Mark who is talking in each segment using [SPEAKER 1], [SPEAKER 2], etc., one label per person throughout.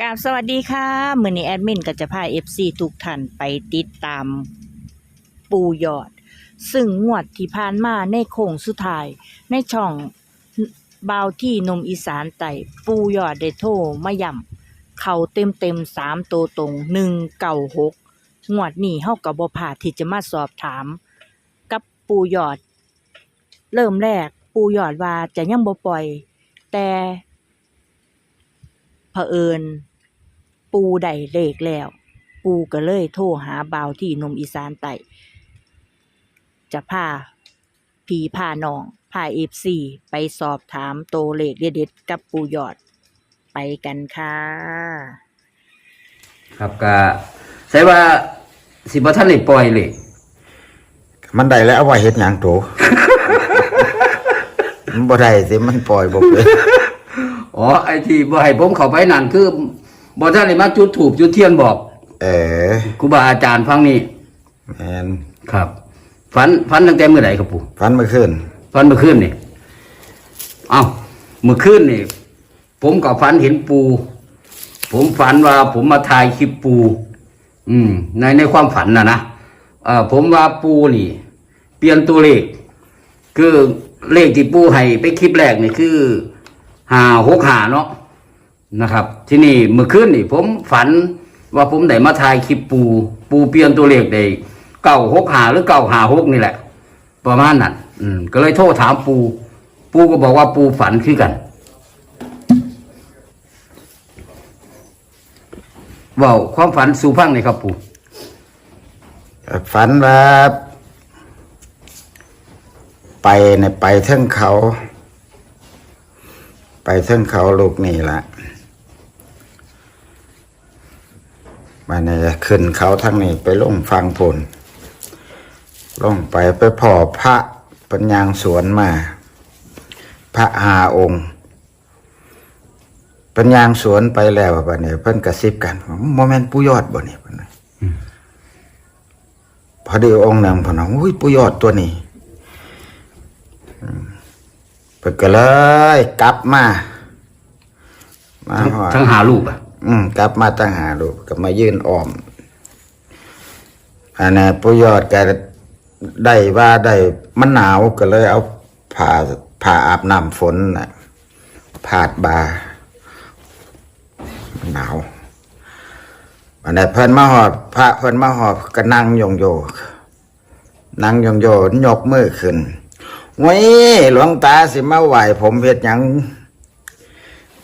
[SPEAKER 1] กราบสวัสดีค่ะมือนี้แอดมินก็จะพาเอฟซีทุกท่านไปติดตามปูยอด ซึ่งงวดที่ผ่านมาในโค้งสุดท้าย ในช่องบาวที่นมอีสานไต่ปูยอดได้โทมาย่ำเขาเต็มเต็มสามตัวตรงหนึ่งเก่าหกงวดนี้เฮากับบ่พาที่จะมาสอบถาม กับปูยอด เริ่มแรกปูยอดว่าจะยังบ่ปล่อย แต่ ผอิญปูได้เลขแล้ว ปูก็เลยโทรหาบ่าวที่หนมอีสานไต่จะพาผีพาน้องพาเอฟซีไปสอบถามโตวเลขเด็ดๆกับปูยอดไปกันค่ะ
[SPEAKER 2] ครับก็ใช่ว่าสิบ่ท่านได้ปล่อยเลย
[SPEAKER 3] มันได้แล้วเอาไว้เฮ็ดหยังโต มันบ่ได้สิมันปล่อยบ่เลย
[SPEAKER 2] อ๋อไอ้ที่บ่ให้ผมเข้าไปนั่นคือบ่ท่านได้มาจุดถูกจุดเทียนบอก
[SPEAKER 3] เออ
[SPEAKER 2] ครูบาอาจารย์ฟังนี่
[SPEAKER 3] แม่น
[SPEAKER 2] ครับฝันฝันตั้งแต่เมื่อไหร่ครับปู่
[SPEAKER 3] ฟันเมื่อคืน
[SPEAKER 2] ฝันเมื่อคืนนี่เอ้าเมื่อคืนนี่ ผมก็ฝันเห็นปู ผมฝันว่าผมมาถ่ายคลิปปู อืม ในในความฝันนะนะเอ่อผมว่าปูนี่ เปลี่ยนตัวเลข คือเลขที่ปูให้ไปคลิปแรกนี่คือ หาหกหาเนาะนะครับ ที่นี่เมื่อคืนนี่ผมฝันว่าผมได้มาถ่ายคลิปปูปูเปลี่ยนตัวเลขได้เก้าหกหาหรือเก้าหาหกนี่แหละ ประมาณนั้นอืมก็เลยโทรถามปู ปูก็บอกว่าปูฝันคือกันว่าความฝันสู่พังเลยครับปู
[SPEAKER 3] ฝันว่า ไปเนี่ยไปเทิงเขา ไปเทิงเขาลูกนี่ล่ะมาเนี่ยขึ้นเขาทั้งนี้ไปลงฟังพลลงไปไปพ่อพระปัญญางสวนมา พระหาองค์ปัญญางสวนไปแล้วบัดนี้เพิ่นกระซิบกันโมเมนต์ปุยอดบ่เนี่ยเพิ่นว่าพอดีองค์หนึ่งเพนว่าอุ้ยปุยอดตัวนี้อืมเพิ่นก็เลย กลับมา มา
[SPEAKER 2] ทั้ง
[SPEAKER 3] ฮอด
[SPEAKER 2] ทั้งหาลูกอะ
[SPEAKER 3] อืมกลับมาตั้งหาลูกก็มายื่นอ้อมอันนี้ปุยอดแกได้ว่าได้มันหนาวก็เลยเอาผ้าผ้าอาบน้ำฝนน่ะผาดบามันหนาวอันนี้เพิ่นมาหอดพระเพิ่นมาหอดก็นั่งยองโยนั่งยองโยยกมือขึ้น เว้ยหลวงตาสิมาไหวผมเฮ็ดหยัง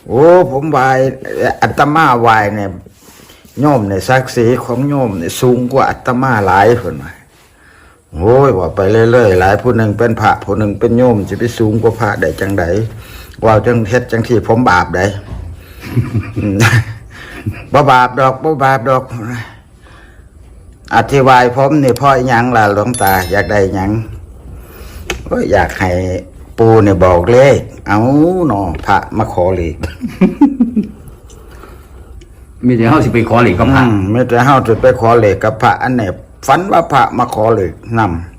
[SPEAKER 3] โอ้ผมวายอัตมาวายเนี่ยโยมเนี่ยศักดิ์ศรีของโยมเนี่ยสูงกว่าอัตมาหลายคนว่าโอ้ยว่าไปเรื่อยๆหลายผู้หนึ่งเป็นพระผู้หนึ่งเป็นโยมจะไปสูงกว่าพระได้จังไดว่าจังเฮ็ดจังที่ผมบาปได้บ่บาปดอกบ่บาปดอกอธิบายผมนี่พ่ออิหยังล่ะหลวงตาอยากได้ยัง ก็อยากให้ปูเนี่ยบอกเลข เอาหนอพระมาขอเลข
[SPEAKER 2] มีแต่เฮาสิไปขอเหล็กกับพระ
[SPEAKER 3] อืมไม่แต่เฮาจะไปขอเลขกับพระอันเนี่ยฝันว่าพระมาขอเลขนำ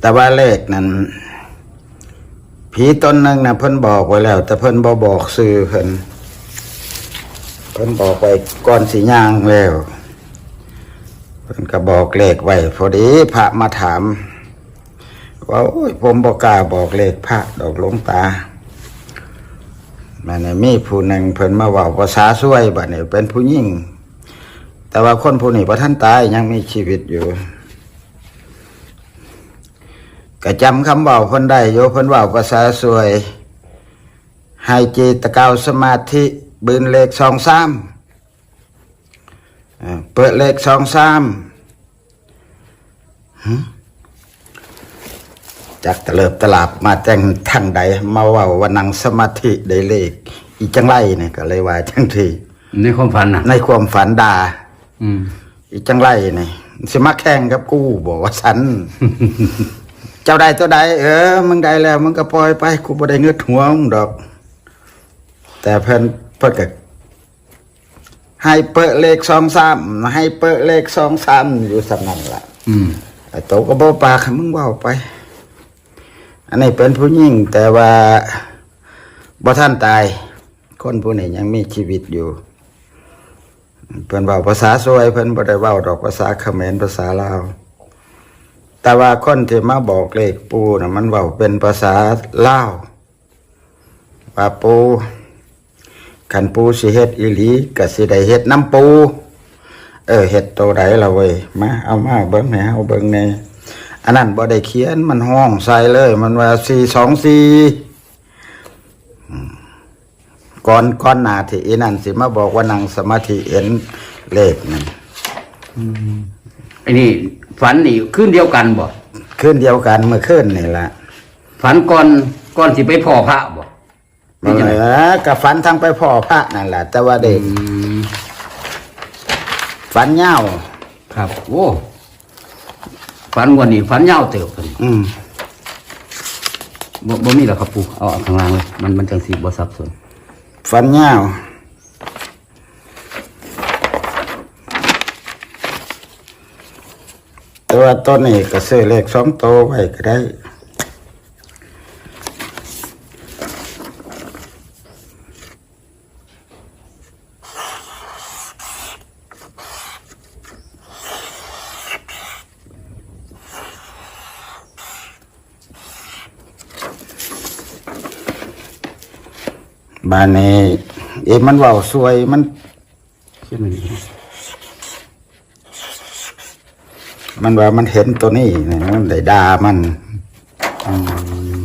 [SPEAKER 3] แต่ว่าเลขนั้นผีตนหนึ่งนะเพิ่นบอกไว้แล้ว แต่เพิ่นบ่บอกซื้อเพิ่นเพิ่นบอกไว้ก่อนสีย่างแล้วเพิ่นก็บอกเลขไว้พอดีพระมาถาม ว่าโอ้ยผมบอกกล้าบอกเลขพระดอกหลวงตามันนี่มีผู้หนึ่งเพิ่นมาว่าภาษาช่วยบัดนี้เป็นผู้หญิงแต่ว่าคนผู้นี้พระท่านตายยังมีชีวิตอยู่ก็จำคำเว่าเพิ่นได้โยเพิ่นว่าภาษาช่วยให้จิตเกาสมาธิบืนเลขสองสาม เอ่อเปิดเลขสองสามหึจากตะเลิบตลาบมาแต่งทางใด มาเว่าว่านังสมาธิได้เลข อีจังไรเนี่ยก็เลยว่าจังที
[SPEAKER 2] ในความฝันน่ะ
[SPEAKER 3] ในความฝันดา
[SPEAKER 2] อืม
[SPEAKER 3] อีจังไรนี่สิมาแข่งกับกูบอกว่าฉัน เจ้าใดตัวใดเออมึงได้แล้ว มึงก็ปล่อยไปกูบ่ได้เงือดหัวมึงดอก แต่เพิ่นเพิ่นก็ ให้เปิดเลขสองสามให้เปิดเลขสองสามอยู่สำนันละ
[SPEAKER 2] อืม
[SPEAKER 3] ไอ้โตก็บ่ปากให้มึงเว้าไป อันนี้เป็นผู้หญิงแต่ว่าบ่ท่านตาย คนผู้นี้ยังมีชีวิตอยู่เพิ่นเว้าภาษาสวยเพิ่นบ่ได้เว้าดอกภาษาเขมรภาษาลาวแต่ว่าคนที่มาบอกเลขปูน่ะมันเว้าเป็นภาษาลาวว่าปู คันปูสิเฮ็ดอีหลีก็สิได้เฮ็ดน้ำปู เออเฮ็ดตัวใดล่ะเว้ยมาเอามาเบิ่งให้เฮาเบิ่งในอันนั้นบ่ได้เขียนมันห้องใส่เลย มันว่า424ก่อนก่อนหน้าที่อีนั่นสิมาบอกว่านั่งสมาธิเห็นเลขนั่น
[SPEAKER 2] ไอ้นี่ฝันนี่คืนเดียวกันบ่
[SPEAKER 3] คืนเดียวกันเมื่อคืนนี่ละ
[SPEAKER 2] ฝันก่อนก่อนสิไปพ่อพระบ่
[SPEAKER 3] มันเลยกับฝันทั้งไปพ่อพระนั่นแหละแต่ว่าเด็ก
[SPEAKER 2] อืม
[SPEAKER 3] ฝันเงา
[SPEAKER 2] ครับ โอ้ฝันวันนี้ฝันยาวเติบกัน
[SPEAKER 3] อืม
[SPEAKER 2] บ่บ่มีหรอกครับปู่เอาเอาข้างล่างเลย มันมันจังสิบ่สับสน
[SPEAKER 3] ฝันเงาแต่ว่าต้นนี้ก็ซื้อเลขสองโตวไว้ก็ได้ บ้านนี้เอ๊ะมันเว้าสวยมัน
[SPEAKER 2] เขียนไว้นี่
[SPEAKER 3] มันว่ามันเห็นตัวนี้นี่มันได้ด่ามัน
[SPEAKER 2] อืม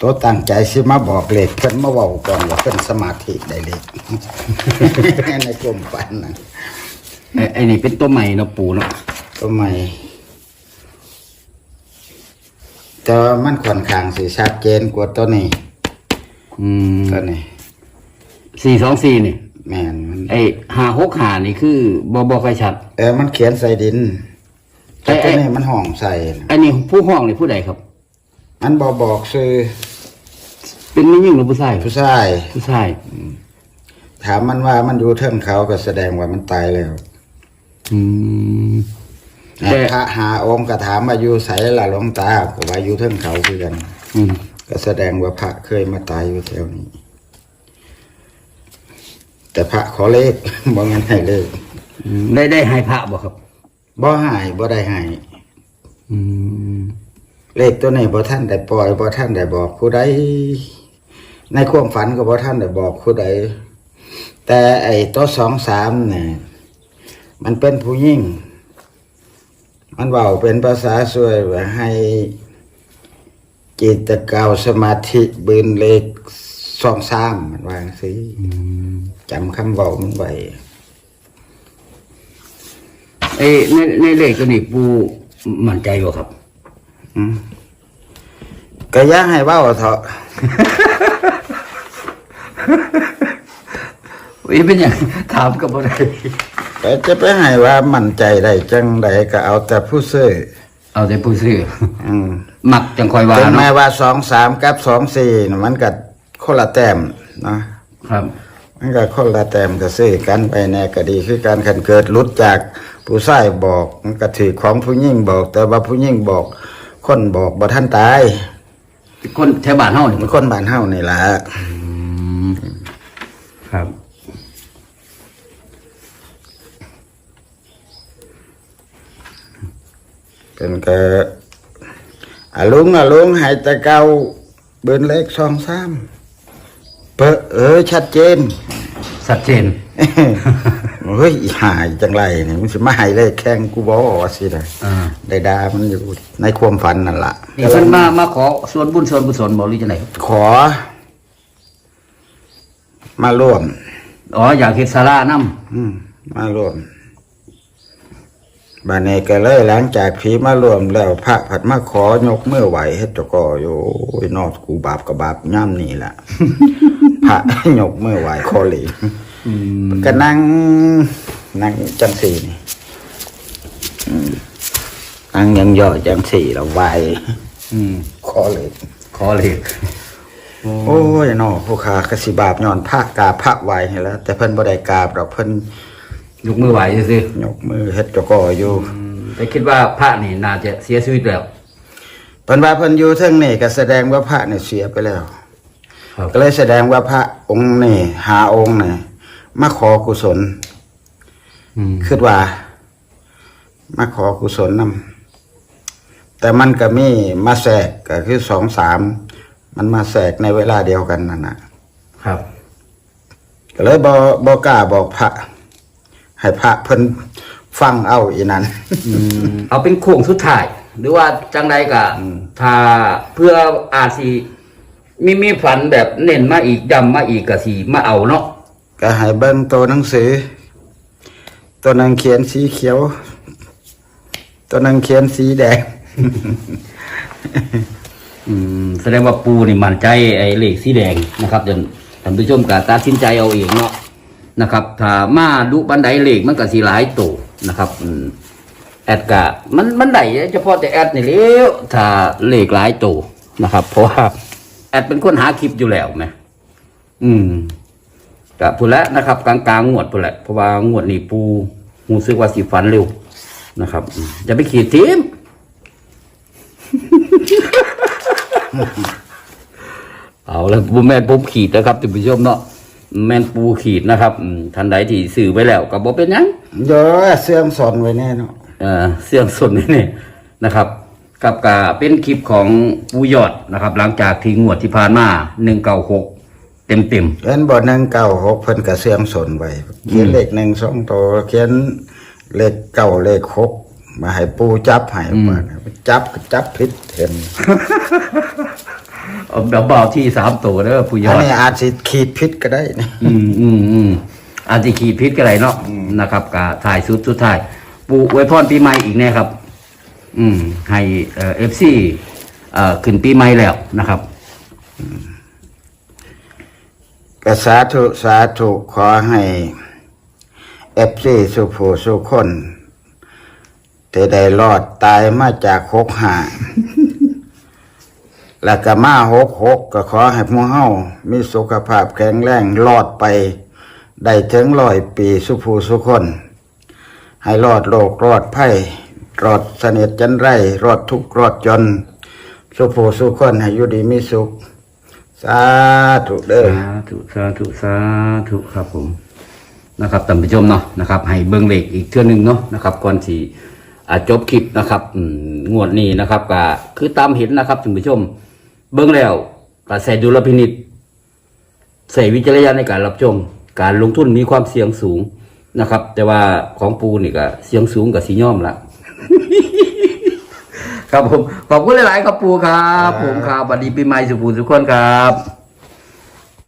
[SPEAKER 3] ตัวตั้งใจสิมาบอกเลขเพิ่นมาเว้าก่อนว่าเพิ่นสมาธิได้เลขในกลุ่มปันนะ
[SPEAKER 2] ไอ้ไอ้นี่เป็นตัวใหม่เนาะปู่เนาะ
[SPEAKER 3] ตัวใหม่ แต่ว่ามันค่อนข้างสิชัดเจนกว่าตัวนี้
[SPEAKER 2] อืม
[SPEAKER 3] ตัวนี้
[SPEAKER 2] สี่สองสี่นี่
[SPEAKER 3] แม่นมัน
[SPEAKER 2] ไอ้ห้าหกห้านี่คือบ่บ่ค่อยชัด
[SPEAKER 3] เออมันเขียนใส่ดินแต่
[SPEAKER 2] เอ้ย
[SPEAKER 3] ตัวนี้มันห้องใส่นะ
[SPEAKER 2] อันนี้ผู้ห้องนี่ผู้ใดครับ
[SPEAKER 3] มันบ่บอกซื้อ
[SPEAKER 2] เป็นผู้หญิงหรือผู้ชาย
[SPEAKER 3] ผู้ชาย
[SPEAKER 2] ผู้ชาย
[SPEAKER 3] ถามมันว่ามันอยู่เทิงเขาก็แสดงว่ามันตายแล้ว
[SPEAKER 2] อืม แต่
[SPEAKER 3] พระหาองค์ก็ถามว่าอยู่ไสล่ะหลวงตาก็ว่าอยู่เทิงเขาคือกัน
[SPEAKER 2] อืม
[SPEAKER 3] ก็แสดงว่าพระเคยมาตายอยู่แถวนี้ แต่พระขอเลข บ่งั้นให้เลข
[SPEAKER 2] อืมได้ได้ให้พระบ่ครับ
[SPEAKER 3] บ่หายบ่ได้หาย
[SPEAKER 2] อืม
[SPEAKER 3] เลขตัวนี้บ่ท่านได้ปล่อยบ่ท่านได้บอกผู้ใดในความฝันก็บ่ท่านได้บอกผู้ใดแต่ไอ้ตัวสองสามเนี่ยมันเป็นผู้ยิ่ง มันเว้าเป็นภาษาสวยว่าให้จิตเกาวสมาธิบืนเลขสองสามมันว่าจังซี่จำคำเว้ามันไว้
[SPEAKER 2] ไอ้ในในเลขตัวนี้ปู่มั่นใจบ่ครับ
[SPEAKER 3] อืมก็อยากให้เว้าเถอะ
[SPEAKER 2] อีเป็นหยังถามก็บ่ได้
[SPEAKER 3] แต่จะไปให้ว่ามั่นใจได้จังใดก็เอาแต่ผู้ซื้อ
[SPEAKER 2] เอาแต่ผู้ซื้อ
[SPEAKER 3] อืม
[SPEAKER 2] มักจังคอยว่า
[SPEAKER 3] ถึงแม้
[SPEAKER 2] เนาะ
[SPEAKER 3] ว่าสองสามกับสองสี่น่ะมันก็คนละแต้มเนาะ
[SPEAKER 2] ครับ
[SPEAKER 3] มันก็คนละแต้มก็ซื้อกันไปแน่ก็ดีคือการขันเกิดหลุดจากผู้ชายบอกมันก็ถือของผู้ยิ่งบอก แต่ว่าผู้ยิ่งบอก คนบอกบ่ท่านตาย
[SPEAKER 2] คนแถวบ้านเฮานี่
[SPEAKER 3] มันคนบ้านเฮานี่ล่ะ
[SPEAKER 2] ครับ
[SPEAKER 3] เป็นก็อาลุงอาลุงให้แต่เก่าเบิ้นเลขสองสามเปอะเออชัดเจน
[SPEAKER 2] ชัดเจน
[SPEAKER 3] เฮ้ยอีหายจังไรนี่มันสิมาใหายเลขแข่งกูบอกว่าสิได้
[SPEAKER 2] อ่า
[SPEAKER 3] ได้ดามันอยู่ในความฝันนั่นล่ะ
[SPEAKER 2] นี่เพิ่นมามาขอส่วนบุญส่วนกุศลบ่หรือจังไดครับ
[SPEAKER 3] ขอ มาร่วม
[SPEAKER 2] อ๋ออยากเฮ็ดศาลานำ
[SPEAKER 3] อืมมาร่วม บานนี้ก็เลยหลังจากผีมาร่วมแล้วพระผัดมาขอยกมือไหวเฮ็ดตะกออยู่โอ้ยนอกกูบาปกับบาปย่ำนี่แหละพระยกมือไหวคอหลี
[SPEAKER 2] อืม
[SPEAKER 3] ก็นั่งนั่งจังสี่นี่อืมนั่งยังย่อจังสี่แล้วไหว
[SPEAKER 2] อืม
[SPEAKER 3] คอเลย
[SPEAKER 2] ขอเลข
[SPEAKER 3] โอ้ยนอผู้ขากสิบาปย้อนพระกราบพระไหวให้แล้ว แต่เพิ่นบ่ได้กราบดอกเพิ่น
[SPEAKER 2] ยกมือไหวซื่อย
[SPEAKER 3] กมือเฮ็ดตะกออยู่
[SPEAKER 2] ๆอืมแต่คิดว่าพระนี่น่าจะเสียชีวิตแล้ว
[SPEAKER 3] เพิ่นว่าเพิ่นอยู่เทิงนี่ก็แสดงว่าพระเนี่ยเสียไปแล้ว
[SPEAKER 2] ครับ
[SPEAKER 3] ก็เลยแสดงว่าพระองค์นี่หาองค์นี่มาขอกุศล
[SPEAKER 2] อืม
[SPEAKER 3] คิดว่า มาขอกุศลนำแต่มันก็มีมาแทรกก็คือสองสามมันมาแทรกในเวลาเดียวกันนั่นนะครับ ก็เลยบบอกล้าบอกพระ ให้พระเพิ่นฟังเอาอีนั้น
[SPEAKER 2] อืมเอาเป็นโค้งสุดท้าย หรือว่าจังใดก็ถ้าเพื่ออาจสิมีมีฝันแบบเน้นมาอีกดำมาอีกก็สิมาเอาเนาะ
[SPEAKER 3] ก็ให้เบิ่งตัวหนังสือ ตัวหนังเขียนสีเขียว ตัวหนังเขียนสีแดง
[SPEAKER 2] อืมแสดงว่าปูนี่มั่นใจไอ้เลขสีแดงนะครับจนท่านผู้ชมก็ตัดสินใจเอาเองเนาะ นะครับ ถ้ามาดูบันไดเลขมันก็สิหลายโตนะครับแอดกะมันมันได้เฉพาะแต่แอดนี่แหล้ยวถ้าเลขหลายโตนะครับ เพราะว่าแอดเป็นคนหาคลิปอยู่แล้วไหมอืมกับพูแล้วนะครับ กลางๆงงวดพูแหละเพราะว่างวดนี่ปูหูซึกว่าสิฝันเร็วนะครับจะไปขีดทีมเอาแล้วปูแม่นปูขีดนะครับท่านผู้ชมเนาะ แม่นปูขีดนะครับอืมท่านใดที่ซื้อไว้แล้วก็บ่เป็นหยัง
[SPEAKER 3] เดี๋ยวเสื่อมสอนไว้แน่เนาะ
[SPEAKER 2] เอ่อเสียงสดนี่นี่นะครับ กับกาเป็นคลิปของปูยอดนะครับ หลังจากที่งวดที่ผ่านมา196เต็มเต็ม
[SPEAKER 3] เขียนบทหนึ่งเก้าหกเพิ่นก็เสื่อมสนไว้เขียนเลขหนึ่งสองตัวเขียนเลขเก้าเลขหกมาให้ปูจับให้มาจับก็จับผิดเห็น
[SPEAKER 2] ๆ เอาแบบเบาที่สามตัวเด้อปูย
[SPEAKER 3] อั
[SPEAKER 2] อนด
[SPEAKER 3] นี้อาจสิขีดผิดก็ได้นะ
[SPEAKER 2] อืมอืมอืมอาจจะขีดพิษก็ไรเนาะนะครับกาถ่ายสุดสุดท้าย ปูอวยพรปีใหม่อีกแน่ครับ อืม ให้เอ่อฟซีเอ่อขึ้นปีใหม่แล้วนะครับ
[SPEAKER 3] ก็สาธุสาธุขอให้เอฟซีสุผู้สุคนที่ได้รอดตายมาจากหกหา แล้วก็มาหกหกก็ขอให้พวกเฮามีสุขภาพแข็งแรงรอดไป ได้ถึงร้อยปีสุภูสุคน ให้รอดโลกรอดภัยรอดเสนิทจันไรรอดทุกรอดจน สุภูสุคนให้อยู่ดีมีสุข สาธุเด้อ
[SPEAKER 2] สาธุสาธุสาธุครับผมนะครับท่านผู้ชมเนาะนะครับให้เบิ้งเลขอีกเทื่อหนึงเนาะนะครับก่อนที่อ่าจบคลิปนะครับอืมงวดนี้นะครับก็คือตามเห็นนะครับท่านผู้ชม เบิ้งแล้วก็ใส่ดุลพินิษใส่วิจารณญาณในการรับชมการลงทุนมีความเสี่ยงสูงนะครับ แต่ว่าของปูนี่ก็เสี่ยงสูงกับสีย่อมละครับผมขอบคุณหลาย ๆ ครับปูครับ ผมครับสวัสดีปีใหม่สุภูสุขคนครับ